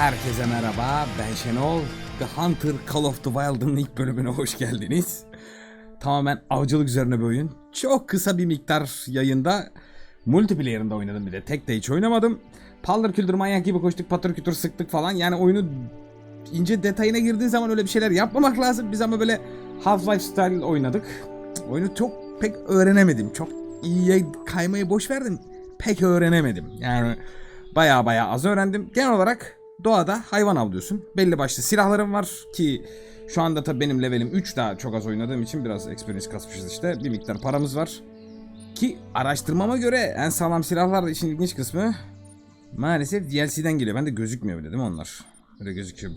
Herkese merhaba, ben Şenol. The Hunter Call of the Wild'ın ilk bölümüne hoş geldiniz. Tamamen avcılık üzerine bir oyun. Çok kısa bir miktar yayında multiplayer'ında oynadım bir de. Tek de hiç oynamadım. Paldır küldür manyak gibi koştuk, patır kütür sıktık falan. Yani oyunu ince detayına girdiğin zaman öyle bir şeyler yapmamak lazım. Biz ama böyle Half-Life style oynadık. Oyunu çok pek öğrenemedim. Çok iyiye kaymayı boş verdim. Pek öğrenemedim. Yani baya baya az öğrendim. Genel olarak doğada hayvan avlıyorsun. Belli başlı silahlarım var ki şu anda tabii benim levelim 3 daha çok az oynadığım için biraz experience kasmışız işte. Bir miktar paramız var. Ki araştırmama göre en sağlam silahlar da işin ilginç kısmı maalesef DLC'den geliyor. Ben de gözükmüyor bile değil mi onlar? Böyle gözüküyor.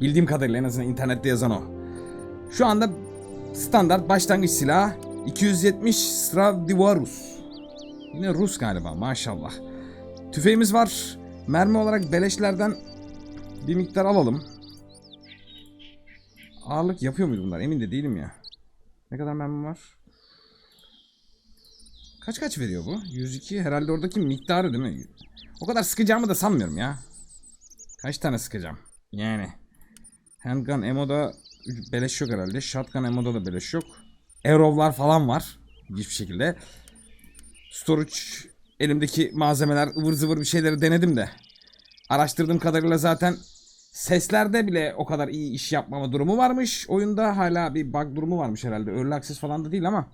Bildiğim kadarıyla en azından internette yazan o. Şu anda standart başlangıç silahı 270 Stradivarius. Yine Rus galiba maşallah. Tüfeğimiz var. Mermi olarak beleşlerden bir miktar alalım. Ağırlık yapıyor muydu bunlar? Emin de değilim ya. Ne kadar mermi var? Kaç kaç veriyor bu? 102 herhalde oradaki miktarı değil mi? O kadar sıkacağımı da sanmıyorum ya. Kaç tane sıkacağım? Yani. Handgun Emo'da beleş yok herhalde. Shotgun Emo'da da beleş yok. Arrow'lar falan var. Hiçbir şekilde. Storage elimdeki malzemeler ıvır zıvır bir şeyleri denedim de. Araştırdığım kadarıyla zaten seslerde bile o kadar iyi iş yapmama durumu varmış. Oyunda hala bir bug durumu varmış herhalde. Early access falan da değil ama.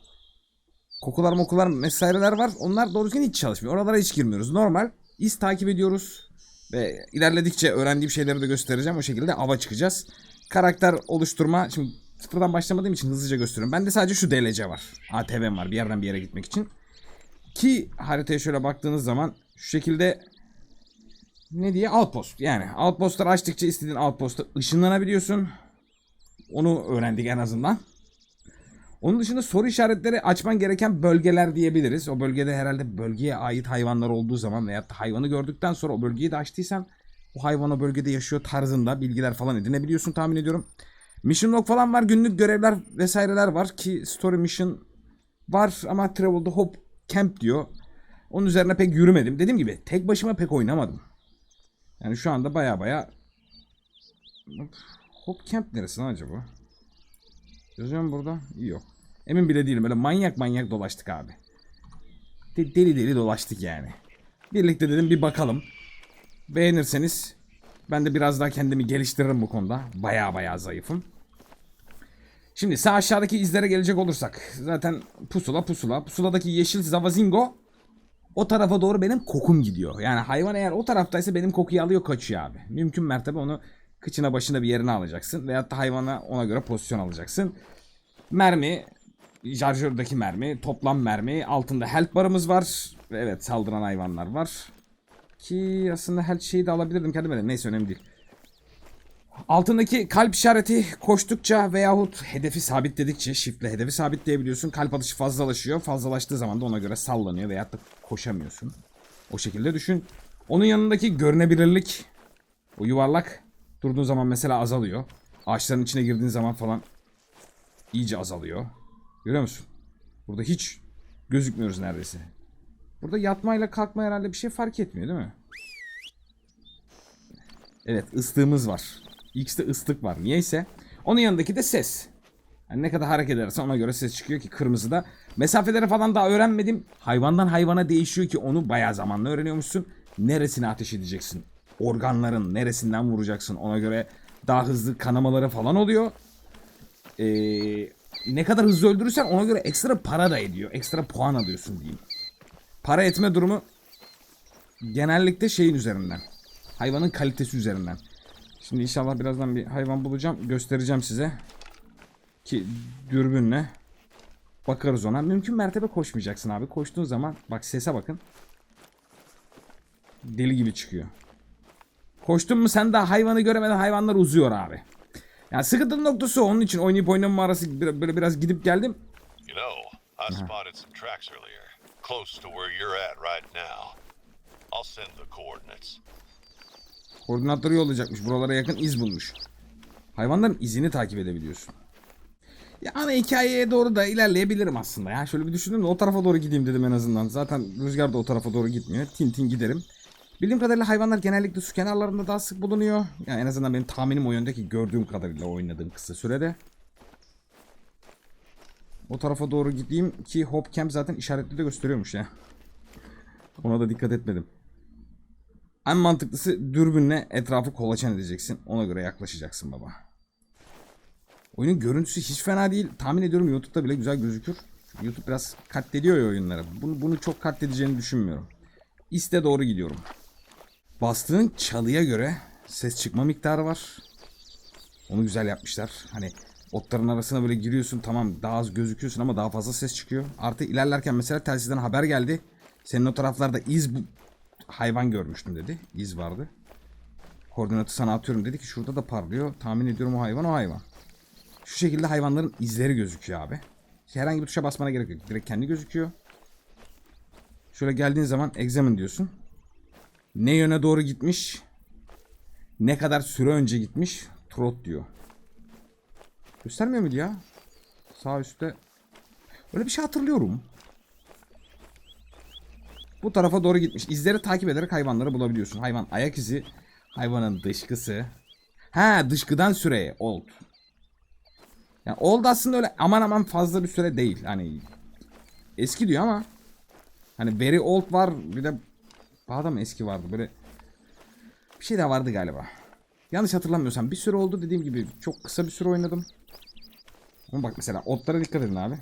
Kokular mokular vesaireler var. Onlar doğru hiç çalışmıyor. Oralara hiç girmiyoruz. Normal. İz takip ediyoruz. Ve ilerledikçe öğrendiğim şeyleri de göstereceğim. O şekilde ava çıkacağız. Karakter oluşturma. Şimdi sıfırdan başlamadığım için hızlıca gösteriyorum. Bende sadece şu DLC var. ATV'm var bir yerden bir yere gitmek için. Ki haritaya şöyle baktığınız zaman şu şekilde ne diye outpost yani outpostları açtıkça istediğin outposta ışınlanabiliyorsun. Onu öğrendik en azından. Onun dışında soru işaretleri açman gereken bölgeler diyebiliriz. O bölgede herhalde bölgeye ait hayvanlar olduğu zaman veya hayvanı gördükten sonra o bölgeyi de açtıysan o hayvan o bölgede yaşıyor tarzında bilgiler falan edinebiliyorsun tahmin ediyorum. Mission log falan var günlük görevler vesaireler var ki story mission var ama travel the hope camp diyor. Onun üzerine pek yürümedim. Dediğim gibi tek başıma pek oynamadım. Yani şu anda baya baya Hop Camp neresi lan acaba? Yazıyor mu burada? Yok. Emin bile değilim. Böyle manyak manyak dolaştık abi. De- deli deli dolaştık yani. Birlikte dedim bir bakalım. Beğenirseniz ben de biraz daha kendimi geliştiririm bu konuda. Baya baya zayıfım. Şimdi sağ aşağıdaki izlere gelecek olursak. Zaten pusula pusula. Pusuladaki yeşil zavazingo o tarafa doğru benim kokum gidiyor. Yani hayvan eğer o taraftaysa benim kokuyu alıyor kaçıyor abi. Mümkün mertebe onu kıçına başına bir yerine alacaksın. Veyahut da hayvana ona göre pozisyon alacaksın. Mermi, şarjördeki mermi, toplam mermi, altında health barımız var. Ve Evet saldıran hayvanlar var. Ki aslında health şeyi de alabilirdim kendime de neyse önemli değil. Altındaki kalp işareti koştukça veyahut hedefi sabitledikçe shiftle hedefi sabitleyebiliyorsun. Kalp atışı fazlalaşıyor. Fazlalaştığı zaman da ona göre sallanıyor veyahut da koşamıyorsun. O şekilde düşün. Onun yanındaki görünebilirlik o yuvarlak durduğun zaman mesela azalıyor. Ağaçların içine girdiğin zaman falan iyice azalıyor. Görüyor musun? Burada hiç gözükmüyoruz neredeyse. Burada yatmayla kalkma herhalde bir şey fark etmiyor değil mi? Evet ıstığımız var. X'te ıslık var. Niyeyse. Onun yanındaki de ses. Yani ne kadar hareket edersen ona göre ses çıkıyor ki kırmızıda. Mesafeleri falan daha öğrenmedim. Hayvandan hayvana değişiyor ki onu bayağı zamanla öğreniyormuşsun. Neresine ateş edeceksin? Organların neresinden vuracaksın? Ona göre daha hızlı kanamaları falan oluyor. Ee, ne kadar hızlı öldürürsen ona göre ekstra para da ediyor. Ekstra puan alıyorsun diyeyim. Para etme durumu genellikle şeyin üzerinden. Hayvanın kalitesi üzerinden. Şimdi inşallah birazdan bir hayvan bulacağım. Göstereceğim size. Ki dürbünle bakarız ona. Mümkün mertebe koşmayacaksın abi. Koştuğun zaman bak sese bakın. Deli gibi çıkıyor. Koştun mu sen daha hayvanı göremeden hayvanlar uzuyor abi. Yani sıkıntının noktası. Onun için oynayıp oynamama arası böyle biraz gidip geldim. You know, I spotted some tracks earlier, close to where you're at right now. I'll send the coordinates. Koordinatları yollayacakmış. Buralara yakın iz bulmuş. Hayvanların izini takip edebiliyorsun. Ya ana hikayeye doğru da ilerleyebilirim aslında. Ya şöyle bir düşündüm de o tarafa doğru gideyim dedim en azından. Zaten rüzgar da o tarafa doğru gitmiyor. Tin tin giderim. Bildiğim kadarıyla hayvanlar genellikle su kenarlarında daha sık bulunuyor. Yani en azından benim tahminim o yönde ki gördüğüm kadarıyla oynadığım kısa sürede. O tarafa doğru gideyim ki Hop Camp zaten işaretli de gösteriyormuş ya. Ona da dikkat etmedim. En mantıklısı dürbünle etrafı kolaçan edeceksin. Ona göre yaklaşacaksın baba. Oyunun görüntüsü hiç fena değil. Tahmin ediyorum YouTube'da bile güzel gözükür. Çünkü YouTube biraz katlediyor ya oyunları. Bunu, bunu çok katledeceğini düşünmüyorum. İste doğru gidiyorum. Bastığın çalıya göre ses çıkma miktarı var. Onu güzel yapmışlar. Hani otların arasına böyle giriyorsun tamam daha az gözüküyorsun ama daha fazla ses çıkıyor. Artı ilerlerken mesela telsizden haber geldi. Senin o taraflarda iz hayvan görmüştüm dedi. İz vardı. Koordinatı sana atıyorum dedi ki şurada da parlıyor. Tahmin ediyorum o hayvan o hayvan. Şu şekilde hayvanların izleri gözüküyor abi. Herhangi bir tuşa basmana gerek yok. Direkt kendi gözüküyor. Şöyle geldiğin zaman examine diyorsun. Ne yöne doğru gitmiş? Ne kadar süre önce gitmiş? Trot diyor. Göstermiyor muydu ya? Sağ üstte. Öyle bir şey hatırlıyorum. Bu tarafa doğru gitmiş. İzleri takip ederek hayvanları bulabiliyorsun. Hayvan ayak izi, hayvanın dışkısı. Ha dışkıdan süreye old. Yani old aslında öyle aman aman fazla bir süre değil. Hani eski diyor ama hani very old var bir de daha da mı eski vardı böyle bir şey daha vardı galiba. Yanlış hatırlamıyorsam bir süre oldu dediğim gibi çok kısa bir süre oynadım. Ama bak mesela otlara dikkat edin abi.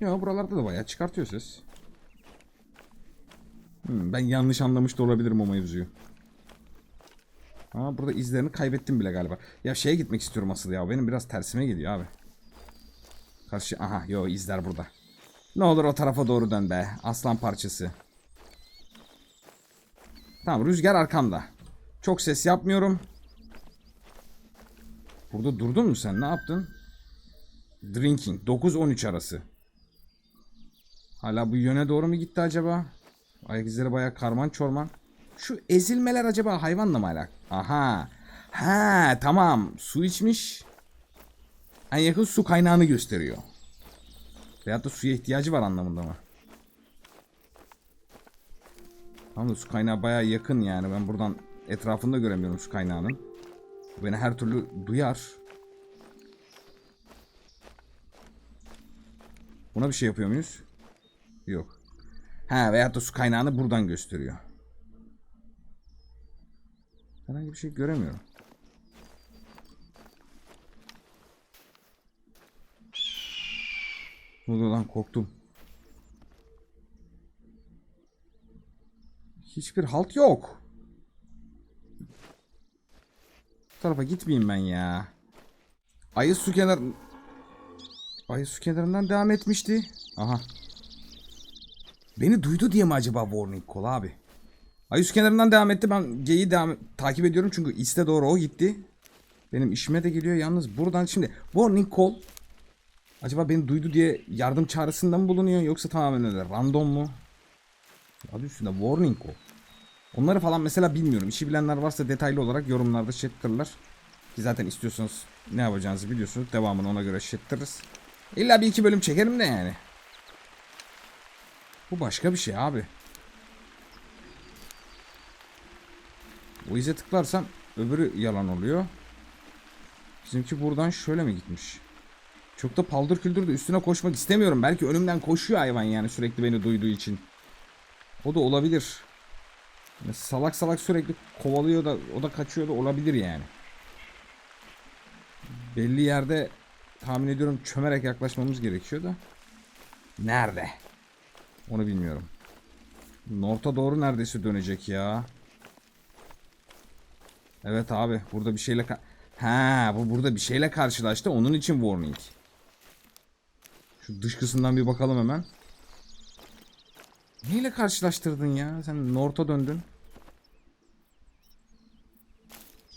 Ya buralarda da bayağı çıkartıyor ses. Hmm, ben yanlış anlamış da olabilirim o mevzuyu. Ama burada izlerini kaybettim bile galiba. Ya şeye gitmek istiyorum asıl ya. Benim biraz tersime gidiyor abi. Karşı aha yo izler burada. Ne olur o tarafa doğru dön be. Aslan parçası. Tamam rüzgar arkamda. Çok ses yapmıyorum. Burada durdun mu sen? Ne yaptın? Drinking. 9-13 arası. Hala bu yöne doğru mu gitti acaba? Ayak izleri bayağı karman çorman. Şu ezilmeler acaba hayvanla mı alakalı? Aha. Ha tamam. Su içmiş. En yakın su kaynağını gösteriyor. Veyahut da suya ihtiyacı var anlamında mı? Tamam su kaynağı bayağı yakın yani. Ben buradan etrafında göremiyorum su kaynağının. Beni her türlü duyar. Buna bir şey yapıyor muyuz? Yok. Ha veyahut da su kaynağını buradan gösteriyor. Herhangi bir şey göremiyorum. Ne oluyor lan korktum. Hiçbir halt yok. Bu tarafa gitmeyeyim ben ya. Ayı su kenar... Ayı su kenarından devam etmişti. Aha. Beni duydu diye mi acaba warning call abi? Ayı su kenarından devam etti. Ben G'yi devam takip ediyorum çünkü iste doğru o gitti. Benim işime de geliyor yalnız buradan şimdi warning call Acaba beni duydu diye yardım çağrısında mı bulunuyor yoksa tamamen öyle random mu? Adı üstünde warning o. Onları falan mesela bilmiyorum. İşi bilenler varsa detaylı olarak yorumlarda şettirler. Ki zaten istiyorsanız ne yapacağınızı biliyorsunuz. Devamını ona göre şettiririz. İlla bir iki bölüm çekerim de yani. Bu başka bir şey abi. O ize tıklarsam öbürü yalan oluyor. Bizimki buradan şöyle mi gitmiş? Çok da paldır küldür de üstüne koşmak istemiyorum. Belki önümden koşuyor hayvan yani sürekli beni duyduğu için. O da olabilir. Yani salak salak sürekli kovalıyor da o da kaçıyor da olabilir yani. Belli yerde tahmin ediyorum çömerek yaklaşmamız gerekiyor da. Nerede? Onu bilmiyorum. North'a doğru neredeyse dönecek ya. Evet abi burada bir şeyle Ha bu burada bir şeyle karşılaştı onun için warning. Şu dışkısından bir bakalım hemen. Neyle karşılaştırdın ya? Sen North'a döndün.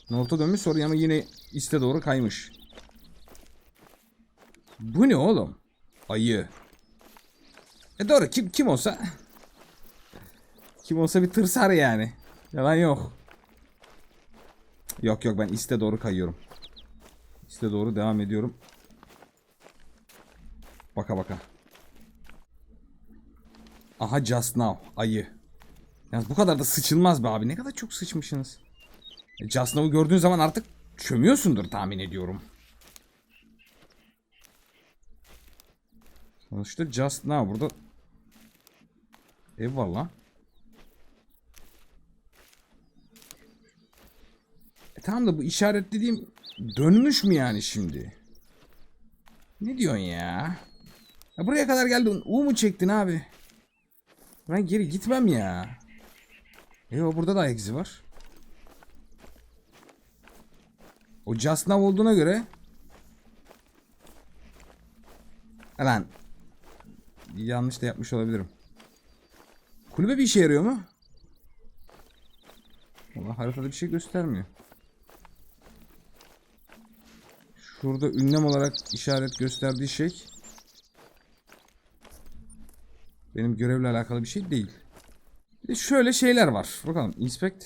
North'a dönmüş sonra ama yine iste doğru kaymış. Bu ne oğlum? Ayı. E doğru kim kim olsa kim olsa bir tırsar yani. Yalan yok. Yok yok ben iste doğru kayıyorum. İste doğru devam ediyorum. Baka baka. Aha Just Now. Ayı. Yani bu kadar da sıçılmaz be abi. Ne kadar çok sıçmışsınız. E, Just Now'u gördüğün zaman artık çömüyorsundur tahmin ediyorum. Sonuçta Just Now burada lan. E tamam da bu işaretlediğim dönmüş mü yani şimdi? Ne diyorsun ya? ya buraya kadar geldin. U mu çektin abi? Ben geri gitmem ya. Yo burada da izi var. O Just Now olduğuna göre Lan yanlış da yapmış olabilirim. Kulübe bir işe yarıyor mu? Valla haritada bir şey göstermiyor. Şurada ünlem olarak işaret gösterdiği şey benim görevle alakalı bir şey değil. Bir de şöyle şeyler var. Bakalım inspect.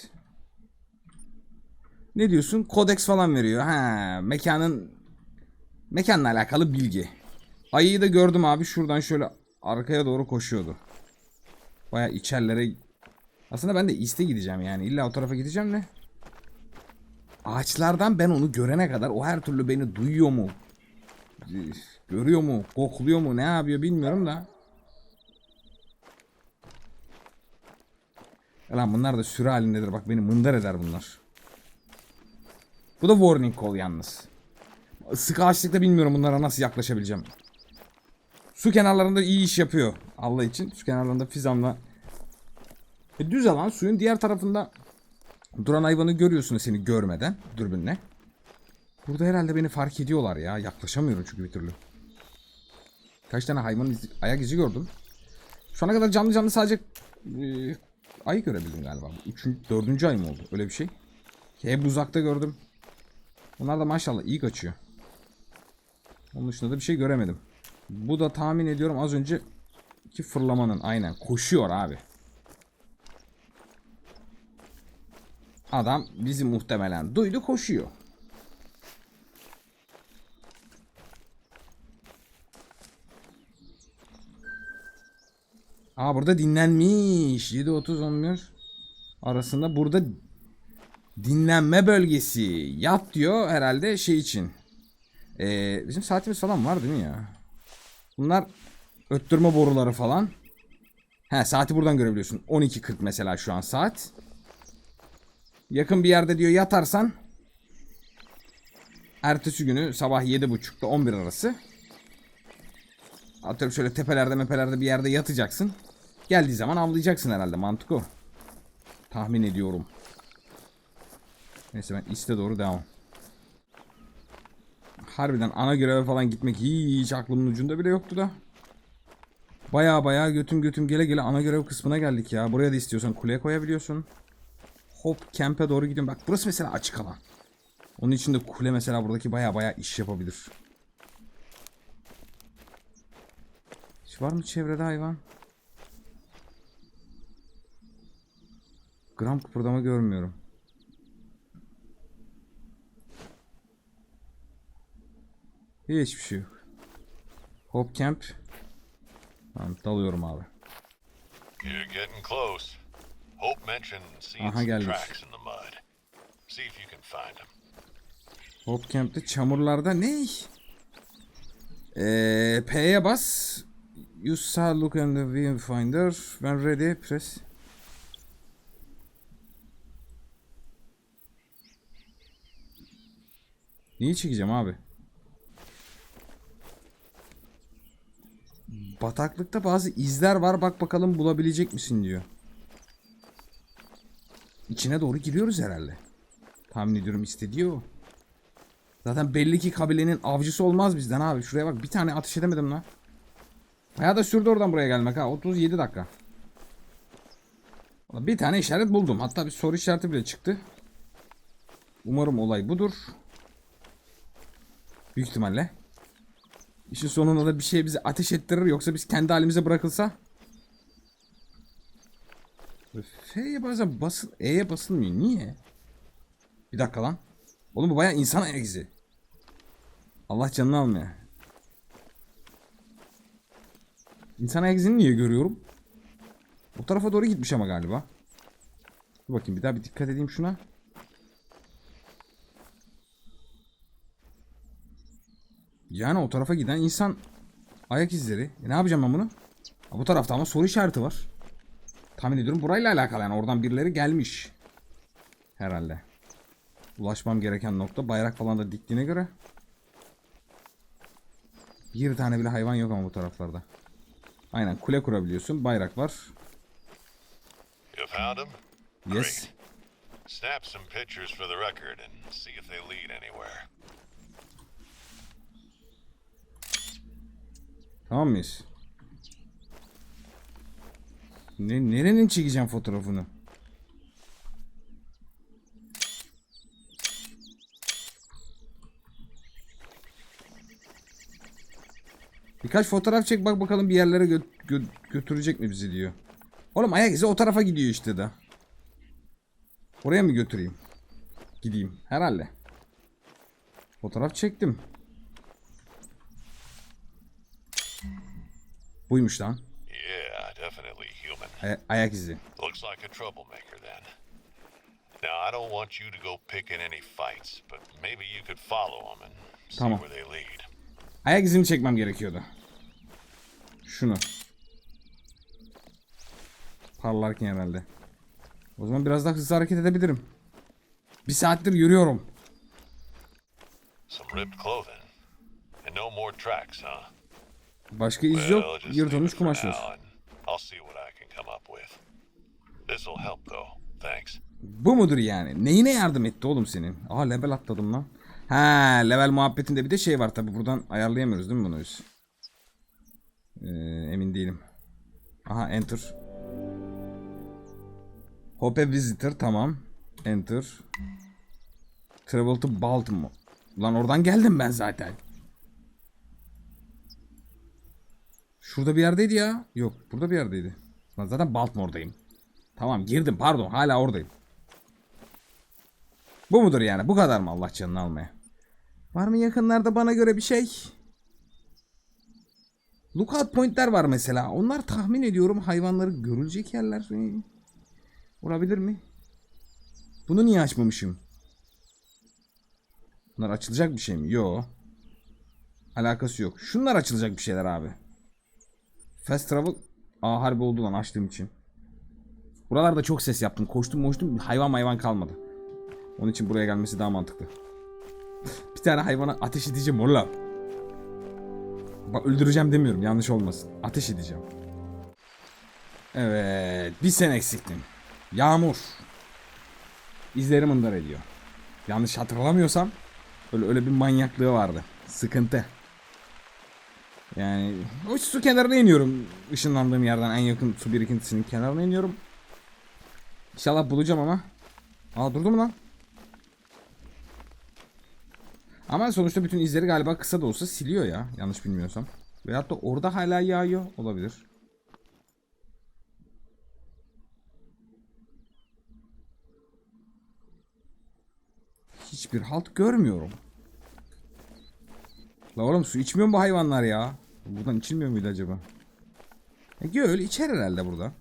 Ne diyorsun? Kodeks falan veriyor. Ha, mekanın mekanla alakalı bilgi. Ayıyı da gördüm abi şuradan şöyle arkaya doğru koşuyordu. Baya içerlere aslında ben de iste gideceğim yani. İlla o tarafa gideceğim de. Ağaçlardan ben onu görene kadar o her türlü beni duyuyor mu? Görüyor mu? Kokluyor mu? Ne yapıyor bilmiyorum da. Lan bunlar da sürü halindedir. Bak beni mındar eder bunlar. Bu da warning call yalnız. Sık ağaçlıkta bilmiyorum bunlara nasıl yaklaşabileceğim. Su kenarlarında iyi iş yapıyor. Allah için. Su kenarlarında fizanla. E, düz alan suyun diğer tarafında duran hayvanı görüyorsun seni görmeden dürbünle. Burada herhalde beni fark ediyorlar ya. Yaklaşamıyorum çünkü bir türlü. Kaç tane hayvanın izi- ayak izi gördüm. Şu ana kadar canlı canlı sadece e, ayı görebildim galiba. Üçüncü, dördüncü ay mı oldu? Öyle bir şey. Hep uzakta gördüm. Bunlar da maşallah iyi kaçıyor. Onun dışında da bir şey göremedim. Bu da tahmin ediyorum az önce ki fırlamanın aynen koşuyor abi. Adam bizi muhtemelen duydu koşuyor. Aa burada dinlenmiş. 7.30 11 arasında burada dinlenme bölgesi. Yat diyor herhalde şey için. Ee, bizim saatimiz falan var değil mi ya? Bunlar öttürme boruları falan. He saati buradan görebiliyorsun. 12.40 mesela şu an saat. Yakın bir yerde diyor yatarsan ertesi günü sabah 7.30'da 11 arası atıyorum şöyle tepelerde mepelerde bir yerde yatacaksın. Geldiği zaman avlayacaksın herhalde mantık o. Tahmin ediyorum. Neyse ben iste doğru devam. Harbiden ana göreve falan gitmek hiç aklımın ucunda bile yoktu da. Baya baya götüm götüm gele gele ana görev kısmına geldik ya. Buraya da istiyorsan kuleye koyabiliyorsun. Hop camp'e doğru gidiyorum. Bak burası mesela açık alan. Onun için de kule mesela buradaki baya baya iş yapabilir. Hiç var mı çevrede hayvan? Gram kıpırdama görmüyorum. Hiçbir şey yok. Hop camp. Tamam dalıyorum abi. You're getting close. Hope mentioned seeing Aha, some gelmiş. tracks in the mud. See if you can find them. Hop camp'te çamurlarda ne? Ee, P'ye bas. You saw look in the viewfinder. When ready press. Neyi çekeceğim abi? Bataklıkta bazı izler var. Bak bakalım bulabilecek misin diyor. İçine doğru giriyoruz herhalde. Tahmin ediyorum istediği o. Zaten belli ki kabilenin avcısı olmaz bizden abi. Şuraya bak bir tane ateş edemedim lan. Bayağı da sürdü oradan buraya gelmek ha. 37 dakika. Bir tane işaret buldum. Hatta bir soru işareti bile çıktı. Umarım olay budur. Büyük ihtimalle. İşin sonunda da bir şey bizi ateş ettirir yoksa biz kendi halimize bırakılsa. F'ye bazen basıl E'ye basılmıyor. Niye? Bir dakika lan. Oğlum bu bayağı insan izi. Allah canını almaya. İnsan izini niye görüyorum? O tarafa doğru gitmiş ama galiba. Dur bakayım bir daha bir dikkat edeyim şuna. Yani o tarafa giden insan ayak izleri. E ne yapacağım ben bunu? Ha, bu tarafta ama soru işareti var. Tahmin ediyorum burayla alakalı yani oradan birileri gelmiş. Herhalde. Ulaşmam gereken nokta bayrak falan da diktiğine göre. Bir tane bile hayvan yok ama bu taraflarda. Aynen kule kurabiliyorsun. Bayrak var. Yes. Snap some pictures for the record and see if they lead anywhere. Tamam mıyız? Ne, nerenin çekeceğim fotoğrafını? Birkaç fotoğraf çek bak bakalım bir yerlere gö- gö- götürecek mi bizi diyor. Oğlum ayak izi o tarafa gidiyor işte de. Oraya mı götüreyim? Gideyim herhalde. Fotoğraf çektim. Buymuş lan. Yeah, definitely human. Ay- ayak izi. Looks like a troublemaker then. Now, I don't want you to go picking any fights, but maybe you could follow them and see Tamam. where they lead. Ayak izini çekmem gerekiyordu. Şunu. Parlarken herhalde. O zaman biraz daha hızlı hareket edebilirim. Bir saattir yürüyorum. Some ripped clothing. And no more tracks, huh? Başka iz yok. Yırtılmış kumaş var. Bu mudur yani? Neyine yardım etti oğlum senin? Aa level atladım lan. Ha level muhabbetinde bir de şey var tabi buradan ayarlayamıyoruz değil mi bunu biz? Ee, emin değilim. Aha enter. Hope visitor tamam. Enter. Travel to Baltimore. Lan oradan geldim ben zaten. Şurada bir yerdeydi ya. Yok burada bir yerdeydi. Lan zaten Baltimore'dayım. Tamam girdim pardon hala oradayım. Bu mudur yani? Bu kadar mı Allah canını almaya? Var mı yakınlarda bana göre bir şey? Lookout point'ler var mesela. Onlar tahmin ediyorum hayvanları görülecek yerler. Ee, Olabilir mi? Bunu niye açmamışım? Bunlar açılacak bir şey mi? Yo. Alakası yok. Şunlar açılacak bir şeyler abi. Fast travel. Aa harbi oldu lan açtığım için. Buralarda çok ses yaptım. Koştum koştum. Hayvan hayvan kalmadı. Onun için buraya gelmesi daha mantıklı. bir tane hayvana ateş edeceğim oğlum. Bak öldüreceğim demiyorum yanlış olmasın. Ateş edeceğim. Evet bir sen eksiktin. Yağmur. İzleri mındar ediyor. Yanlış hatırlamıyorsam öyle, öyle bir manyaklığı vardı. Sıkıntı. Yani o su kenarına iniyorum. Işınlandığım yerden en yakın su birikintisinin kenarına iniyorum. İnşallah bulacağım ama. Aa durdu mu lan? Ama sonuçta bütün izleri galiba kısa da olsa siliyor ya. Yanlış bilmiyorsam. Veyahut da orada hala yağıyor. Olabilir. Hiçbir halt görmüyorum. La oğlum su içmiyor mu bu hayvanlar ya? Buradan içilmiyor muydu acaba? E göl içer herhalde burada.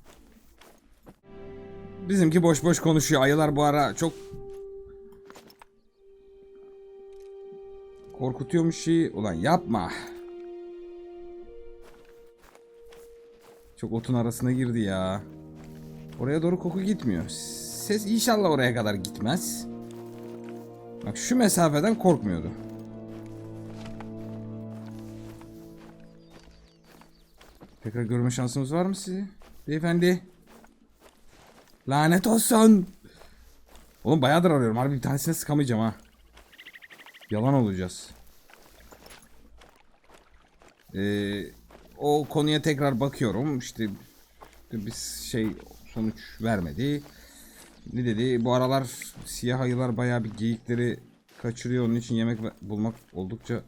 Bizimki boş boş konuşuyor. Ayılar bu ara çok korkutuyormuş şeyi. Ulan yapma. Çok otun arasına girdi ya. Oraya doğru koku gitmiyor. Ses inşallah oraya kadar gitmez. Bak şu mesafeden korkmuyordu. Tekrar görme şansımız var mı sizi? Beyefendi. Lanet olsun. Oğlum bayağıdır arıyorum. Harbi bir tanesine sıkamayacağım ha. Yalan olacağız. Ee, o konuya tekrar bakıyorum. İşte bir şey sonuç vermedi. Ne dedi? Bu aralar siyah ayılar bayağı bir geyikleri kaçırıyor. Onun için yemek bulmak oldukça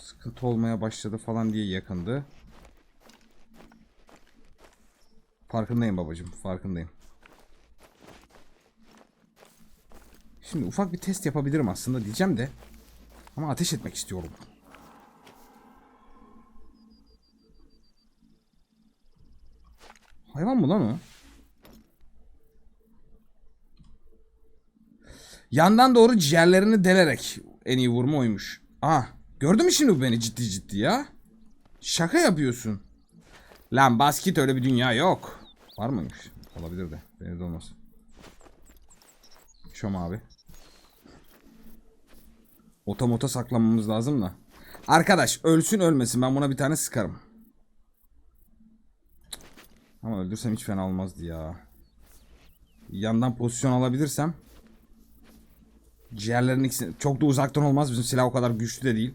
sıkıntı olmaya başladı falan diye yakındı. Farkındayım babacım, farkındayım. Şimdi ufak bir test yapabilirim aslında diyeceğim de. Ama ateş etmek istiyorum. Hayvan mı lan o? Yandan doğru ciğerlerini delerek en iyi vurma oymuş. Ah gördün mü şimdi bu beni ciddi ciddi ya? Şaka yapıyorsun. Lan basket öyle bir dünya yok. Var mıymış? Olabilir de. Beni de olmaz. Şom abi. Otomota saklanmamız lazım da. Arkadaş ölsün ölmesin ben buna bir tane sıkarım. Ama öldürsem hiç fena olmazdı ya. Yandan pozisyon alabilirsem. Ciğerlerin ikisini çok da uzaktan olmaz. Bizim silah o kadar güçlü de değil.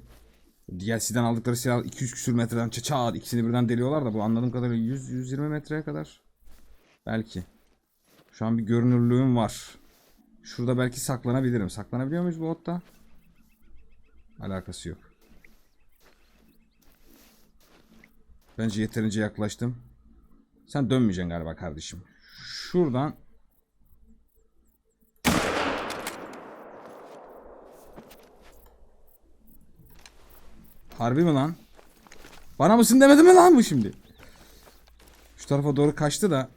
DLC'den aldıkları silah 200 küsür metreden çat ikisini birden deliyorlar da bu anladığım kadarıyla 100-120 metreye kadar. Belki. Şu an bir görünürlüğüm var. Şurada belki saklanabilirim. Saklanabiliyor muyuz bu otta? Alakası yok. Bence yeterince yaklaştım. Sen dönmeyeceksin galiba kardeşim. Şuradan Harbi mi lan? Bana mısın demedi mi lan bu şimdi? Şu tarafa doğru kaçtı da.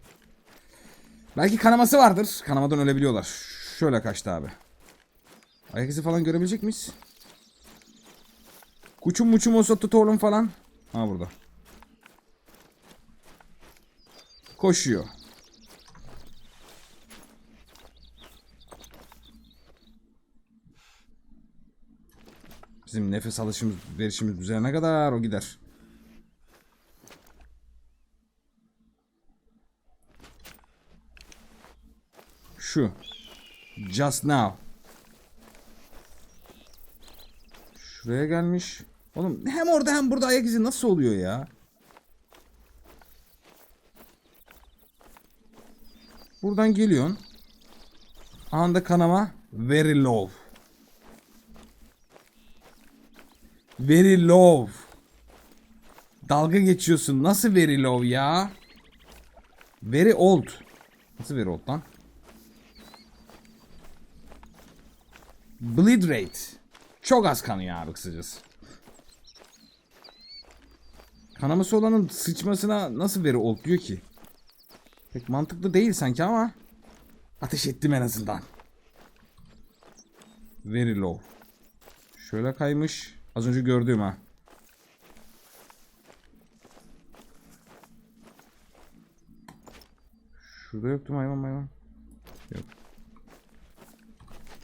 Belki kanaması vardır. Kanamadan ölebiliyorlar. Şöyle kaçtı abi. Ayak izi falan görebilecek miyiz? Kuçum muçum olsa tutorun falan. Ha burada. Koşuyor. Bizim nefes alışımız, verişimiz düzelene kadar o gider. Şu. Just now. Şuraya gelmiş. Oğlum hem orada hem burada ayak izi nasıl oluyor ya? Buradan geliyorsun. Anda kanama. Very low. Very low. Dalga geçiyorsun. Nasıl very low ya? Very old. Nasıl very old lan? Bleed rate. Çok az kanıyor abi kısacası. Kanaması olanın sıçmasına nasıl very old diyor ki? Pek mantıklı değil sanki ama ateş ettim en azından. Very low. Şöyle kaymış. Az önce gördüğüm ha. Şurada yoktu hayvan hayvan? Yok.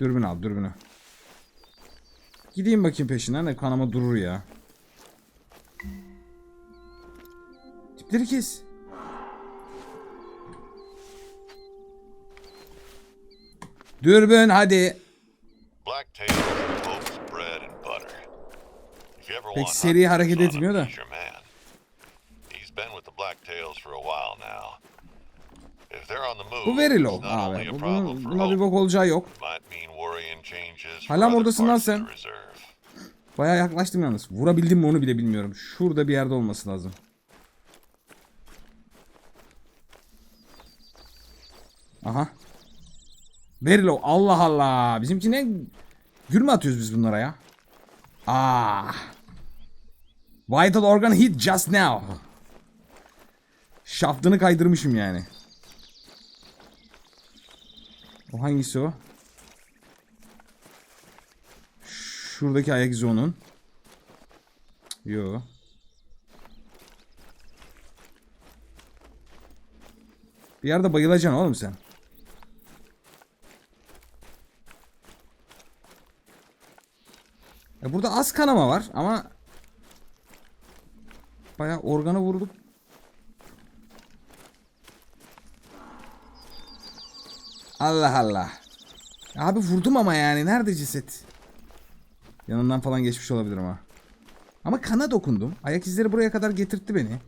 Dürbün al dürbünü. Gideyim bakayım peşinden de kanama durur ya. Tipleri kes. Dürbün hadi. Pek seri hareket etmiyor da. Bu not only abi. Bunun, buna bir bok olacağı yok. Hala other oradasın lan sen. Bayağı yaklaştım yalnız. Vurabildim mi onu bile bilmiyorum. Şurada bir yerde olması lazım. Aha. Very low. Allah Allah. Bizimki ne? Gül mü atıyoruz biz bunlara ya? Ah. Vital organ hit just now. Şaftını kaydırmışım yani. O hangisi o? Şuradaki ayak izi onun. Yo. Bir yerde bayılacaksın oğlum sen. E burada az kanama var ama bayağı organa vurduk. Allah Allah. Abi vurdum ama yani nerede ceset? Yanından falan geçmiş olabilir ama. Ama kana dokundum. Ayak izleri buraya kadar getirtti beni.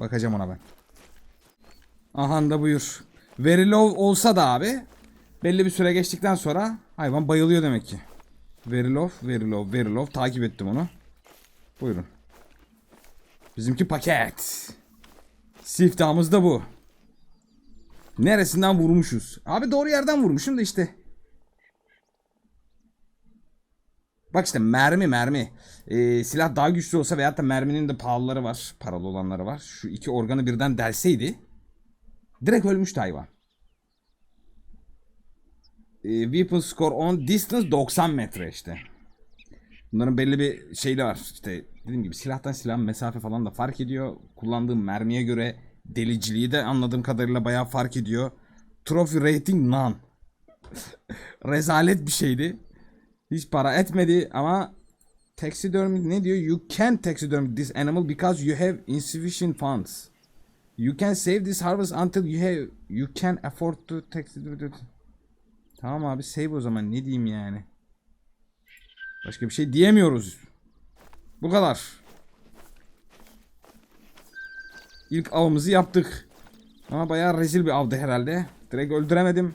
Bakacağım ona ben. Aha da buyur. Very low olsa da abi belli bir süre geçtikten sonra hayvan bayılıyor demek ki. Low, very low. Takip ettim onu. Buyurun. Bizimki paket. Siftahımız da bu. Neresinden vurmuşuz? Abi doğru yerden vurmuşum da işte. Bak işte mermi mermi. Ee, silah daha güçlü olsa veyahut da merminin de pahalıları var. Paralı olanları var. Şu iki organı birden delseydi. Direkt ölmüştü hayvan. Ee, weapon score on distance 90 metre işte. Bunların belli bir şeyli var. İşte dediğim gibi silahtan silah mesafe falan da fark ediyor. Kullandığım mermiye göre deliciliği de anladığım kadarıyla bayağı fark ediyor. Trophy rating none. Rezalet bir şeydi. Hiç para etmedi ama taxidermy ne diyor? You can taxidermy this animal because you have insufficient funds. You can save this harvest until you have you can afford to taxidermy. Tamam abi save o zaman ne diyeyim yani. Başka bir şey diyemiyoruz. Bu kadar. İlk avımızı yaptık. Ama bayağı rezil bir avdı herhalde. Direkt öldüremedim.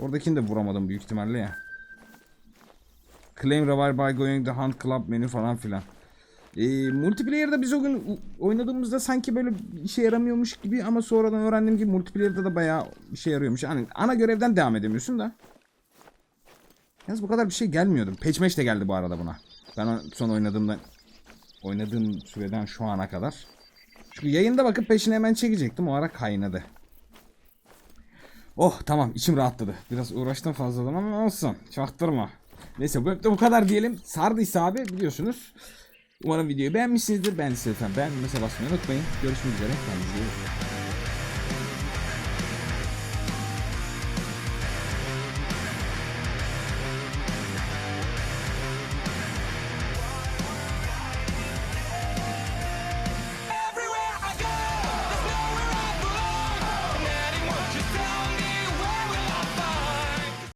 Oradakini de vuramadım büyük ihtimalle ya. Claim revive by going the hunt club menü falan filan. Ee, multiplayer'da biz o gün oynadığımızda sanki böyle işe yaramıyormuş gibi ama sonradan öğrendim ki multiplayer'da da bayağı işe yarıyormuş. Hani ana görevden devam edemiyorsun da. Yalnız bu kadar bir şey gelmiyordu. Patchmatch de geldi bu arada buna. Ben son oynadığımda oynadığım süreden şu ana kadar. Çünkü yayında bakıp peşine hemen çekecektim. O ara kaynadı. Oh tamam içim rahatladı. Biraz uğraştım fazladan ama olsun. Çaktırma. Neyse bu hep de bu kadar diyelim. Sardıysa abi biliyorsunuz. Umarım videoyu beğenmişsinizdir. Beğendiyseniz lütfen beğenmeyi basmayı unutmayın. Görüşmek üzere. Kendinize iyi bakın.